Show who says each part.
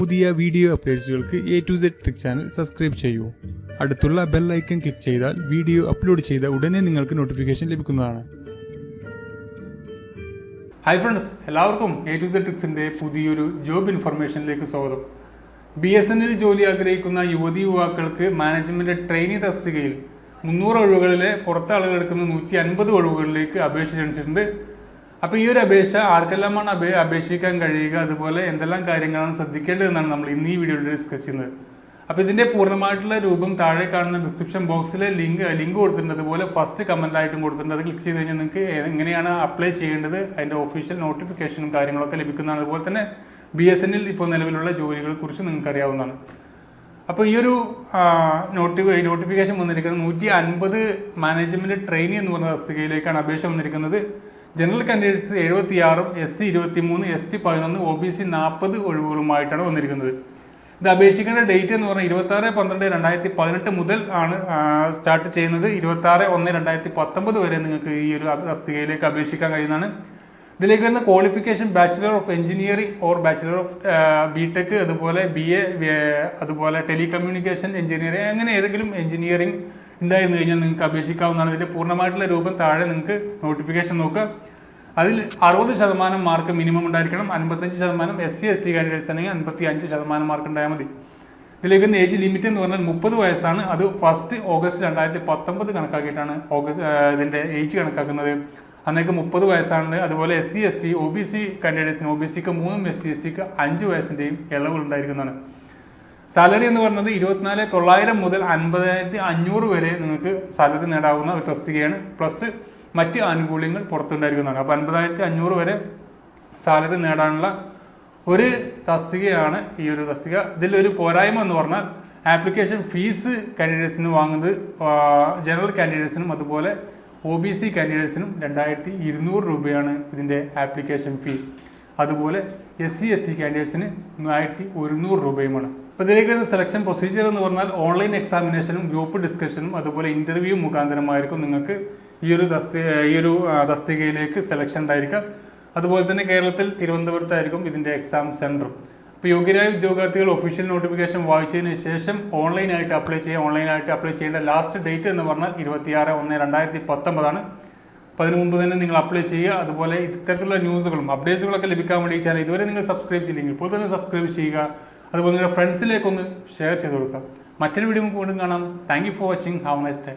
Speaker 1: പുതിയ video അപ്ഡേറ്റ്സുകൾക്ക് A to Z trick channel subscribe ചെയ്യൂ. അടുത്തുള്ള ബെൽ ഐക്കൺ ക്ലിക്ക് ചെയ്താൽ വീഡിയോ അപ്ലോഡ് ചെയ്ത ഉടനെ നിങ്ങൾക്ക് നോട്ടിഫിക്കേഷൻ ലഭിക്കുന്നതാണ്.
Speaker 2: ഹായ് ഫ്രണ്ട്സ് എല്ലാവർക്കും എ ടു സെഡ് ട്രിക്സിന്റെ പുതിയൊരു ജോബ് ഇൻഫർമേഷനിലേക്ക് സ്വാഗതം. ബി എസ് എൻ എൽ ജോലി ആഗ്രഹിക്കുന്ന യുവതി യുവാക്കൾക്ക് മാനേജ്മെന്റ് ട്രെയിനി തസ്തികയിൽ മുന്നൂറ് ഒഴിവുകളിലെ പുറത്തെ ആളുകൾ എടുക്കുന്ന നൂറ്റി അൻപത് ഒഴിവുകളിലേക്ക് അപേക്ഷ ക്ഷണിച്ചിട്ടുണ്ട്. അപ്പോൾ ഈ ഒരു അപേക്ഷ ആർക്കെല്ലാമാണ് അപേ അപേക്ഷിക്കാൻ കഴിയുക? അതുപോലെ എന്തെല്ലാം കാര്യങ്ങളാണ് ശ്രദ്ധിക്കേണ്ടതെന്നാണ് നമ്മൾ ഇന്ന് ഈ വീഡിയോയിൽ ഡിസ്കസ് ചെയ്യുന്നത്. അപ്പോൾ ഇതിന്റെ പൂർണമായിട്ടുള്ള രൂപം താഴെ കാണുന്ന ഡിസ്ക്രിപ്ഷൻ ബോക്സിലെ ലിങ്ക് ലിങ്ക് കൊടുത്തിട്ടുണ്ട്. അതുപോലെ ഫസ്റ്റ് കമന്റ് ആയിട്ടും കൊടുത്തിട്ടുണ്ട്. അത് ക്ലിക്ക് ചെയ്ത് കഴിഞ്ഞാൽ നിങ്ങൾക്ക് എങ്ങനെയാണ് അപ്ലൈ ചെയ്യേണ്ടത്? അതിന്റെ ഒഫീഷ്യൽ നോട്ടിഫിക്കേഷനും കാര്യങ്ങളൊക്കെ ലഭിക്കുന്നതാണ്. അതുപോലെ തന്നെ ബി എസ് എന്നിൽ ഇപ്പോൾ നിലവിലുള്ള ജോലികളെ കുറിച്ച് നിങ്ങൾക്ക് അറിയാവുന്നതാണ്. അപ്പോൾ ഈ ഒരു നോട്ടിഫൈ നോട്ടിഫിക്കേഷൻ വന്നിരിക്കുന്നത് നൂറ്റി അൻപത് മാനേജ്മെന്റ് ട്രെയിനി എന്ന് പറഞ്ഞ തസ്തികയിലേക്കാണ് അപേക്ഷ വന്നിരിക്കുന്നത്. ജനറൽ കാൻഡിഡേറ്റ്സ് എഴുപത്തിയാറും എസ് സി ഇരുപത്തി മൂന്ന് എസ് ടി പതിനൊന്ന് ഒ ബി സി നാൽപ്പത് ഒഴിവുകളുമായിട്ടാണ് വന്നിരിക്കുന്നത്. ഇത് അപേക്ഷിക്കേണ്ട ഡേറ്റ് എന്ന് പറഞ്ഞാൽ ഇരുപത്തി ആറ് പന്ത്രണ്ട് രണ്ടായിരത്തി പതിനെട്ട് മുതൽ ആണ് സ്റ്റാർട്ട് ചെയ്യുന്നത്. ഇരുപത്തി ആറ് ഒന്ന് രണ്ടായിരത്തി പത്തൊമ്പത് വരെ നിങ്ങൾക്ക് ഈ ഒരു തസ്തികയിലേക്ക് അപേക്ഷിക്കാൻ കഴിയുന്നതാണ്. ഇതിലേക്ക് വരുന്ന qualification bachelor of engineering or bachelor of B tech അതുപോലെ ബി എ അതുപോലെ ടെലികമ്മ്യൂണിക്കേഷൻ എഞ്ചിനീയറിംഗ് അങ്ങനെ ഏതെങ്കിലും എഞ്ചിനീയറിംഗ് ഉണ്ടായിരുന്നു കഴിഞ്ഞാൽ നിങ്ങൾക്ക് അപേക്ഷിക്കാവുന്നതാണ്. ഇതിന്റെ പൂർണമായിട്ടുള്ള രൂപം താഴെ നിങ്ങൾക്ക് നോട്ടിഫിക്കേഷൻ നോക്കുക. അതിൽ അറുപത് ശതമാനം മാർക്ക് മിനിമം ഉണ്ടായിരിക്കണം. അൻപത്തഞ്ച് ശതമാനം S C S T candidates ആണെങ്കിൽ അൻപത്തി അഞ്ച് ശതമാനം മാർക്ക് ഉണ്ടായാൽ മതി. ഇതിലേക്ക് ഏജ് ലിമിറ്റ് എന്ന് പറഞ്ഞാൽ മുപ്പത് വയസ്സാണ്. അത് ഫസ്റ്റ് ഓഗസ്റ്റ് രണ്ടായിരത്തി പത്തൊമ്പത് കണക്കാക്കിയിട്ടാണ് ഓഗസ്റ്റ് ഇതിന്റെ ഏജ് കണക്കാക്കുന്നത്. അന്നേക്ക് മുപ്പത് വയസ്സാണ്. അതുപോലെ S C S T O B C കാൻഡിഡേറ്റ്സിന് O B സിക്ക് മൂന്നും എസ് സി എസ് ടിക്ക് അഞ്ച് വയസ്സിന്റെയും ഇളവുകൾ ഉണ്ടായിരിക്കുന്നതാണ്. സാലറി എന്ന് പറയുന്നത് ഇരുപത്തിനാല് തൊള്ളായിരം മുതൽ അൻപതിനായിരത്തി അഞ്ഞൂറ് വരെ നിങ്ങൾക്ക് സാലറി നേടാവുന്ന ഒരു തസ്തികയാണ്. പ്ലസ് മറ്റ് ആനുകൂല്യങ്ങൾ പുറത്തുണ്ടായിരിക്കുന്നതാണ് അപ്പോൾ അൻപതിനായിരത്തി അഞ്ഞൂറ് വരെ സാലറി നേടാനുള്ള ഒരു തസ്തികയാണ് ഈ ഒരു തസ്തിക. ഇതിലൊരു പോരായ്മ എന്ന് പറഞ്ഞാൽ ആപ്ലിക്കേഷൻ ഫീസ് കാൻഡിഡേറ്റ്സിന് വാങ്ങുന്നത് ജനറൽ കാൻഡിഡേറ്റ്സിനും അതുപോലെ ഒ ബി സി കാൻഡിഡേറ്റ്സിനും രണ്ടായിരത്തി ഇരുന്നൂറ് രൂപയാണ് ഇതിന്റെ ആപ്ലിക്കേഷൻ ഫീ. അതുപോലെ എസ് സി എസ് ടി കാൻഡിഡേറ്റ്സിന് ആയിരത്തി ഒരുന്നൂറ് രൂപയുമാണ്. അപ്പോൾ ഇതിലേക്ക് വരുന്ന സെലക്ഷൻ പ്രൊസീജിയർ എന്ന് പറഞ്ഞാൽ ഓൺലൈൻ എക്സാമിനേഷനും ഗ്രൂപ്പ് ഡിസ്കഷനും അതുപോലെ ഇന്റർവ്യൂ മുഖാന്തരമായിരിക്കും നിങ്ങൾക്ക് ഈ ഒരു തസ്തി ഈ ഒരു തസ്തികയിലേക്ക് സെലക്ഷൻ ഉണ്ടായിരിക്കാം. അതുപോലെ തന്നെ കേരളത്തിൽ തിരുവനന്തപുരത്തായിരിക്കും ഇതിന്റെ എക്സാം സെന്റർ അപ്പോൾ യോഗ്യരായ ഉദ്യോഗാർത്ഥികൾ ഒഫീഷ്യൽ നോട്ടിഫിക്കേഷൻ വായിച്ചതിന് ശേഷം ഓൺലൈനായിട്ട് അപ്ലൈ ചെയ്യുക ഓൺലൈനായിട്ട് അപ്ലൈ ചെയ്യേണ്ട ലാസ്റ്റ് ഡേറ്റ് എന്ന് പറഞ്ഞാൽ ഇരുപത്തിയാറ് ഒന്ന് രണ്ടായിരത്തി പത്തൊമ്പതാണ്. അപ്പോൾ അതിന് മുമ്പ് തന്നെ നിങ്ങൾ അപ്ലൈ ചെയ്യുക. അതുപോലെ ഇത്തരത്തിലുള്ള ന്യൂസുകളും അപ്ഡേറ്റ്സുകളൊക്കെ ലഭിക്കാൻ വേണ്ടി ചാനൽ ഇതുവരെ നിങ്ങൾ സബ്സ്ക്രൈബ് ചെയ്തില്ലെങ്കിൽ ഇപ്പോൾ തന്നെ സബ്സ്ക്രൈബ് ചെയ്യുക. അതുപോലെ നിങ്ങളുടെ ഫ്രണ്ട്സിലേക്കൊന്ന് ഷെയർ ചെയ്ത് കൊടുക്കുക. മറ്റൊരു വീഡിയോ വീണ്ടും കാണാം. Thank for watching have nice day